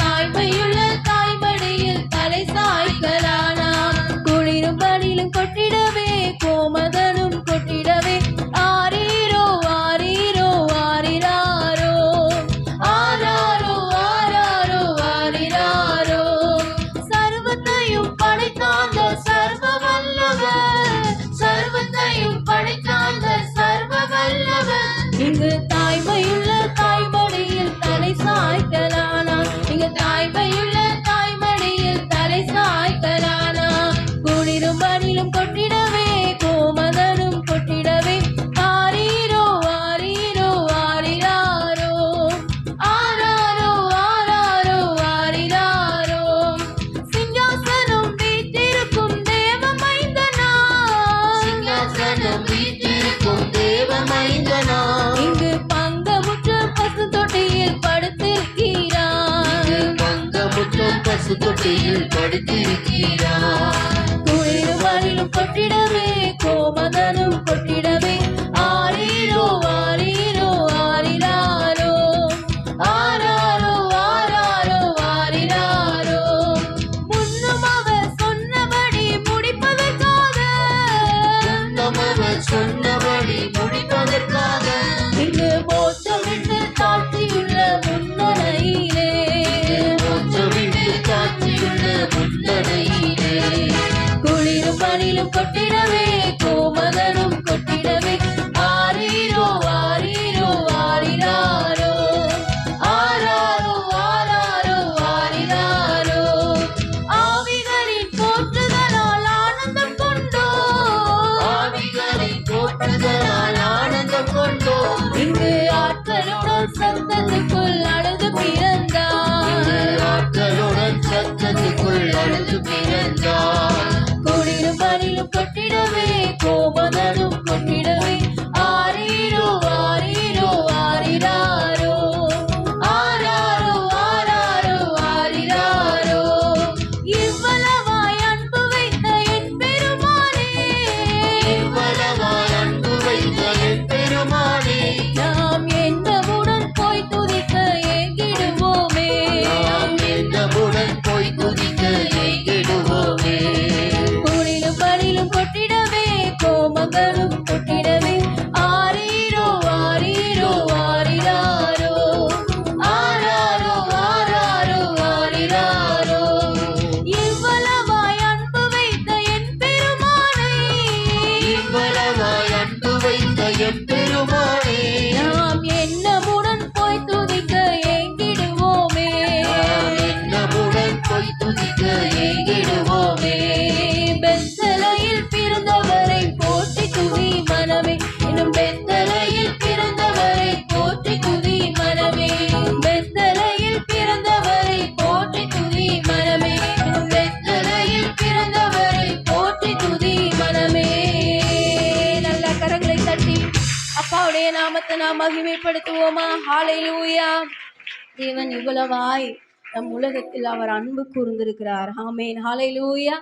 தாழ்மையுள்ள கொசுத்தொட்டியில் படுத்திருக்கிறார் உயிரும் அறிவும் கொட்டிடவே கோமதனும் கொட்டிட மணிலும் கொட்டிடவே கோமகனும் கொட்டிடவே. ஆரீரோ ஆரீரோ ஆரினாரோ. ஆராரோ ஆராரோ ஆரினாரோ. ஆவிகளின் போற்றுதலால் ஆனந்தம் கொண்டோ. ஆவிகளின் போற்றுதலால் ஆனந்தம் கொண்டோ. இங்கு ஆட்களுடன் சந்தத்துக்கு நாம் மகிமைப்படுத்துவோமா? ஹாலையிலூயா தேவன் இவ்வளவாய் நம் உலகத்தில் அவர் அன்பு கூர்ந்திருக்கிறார். ஆமேன் ஹாலையிலூயா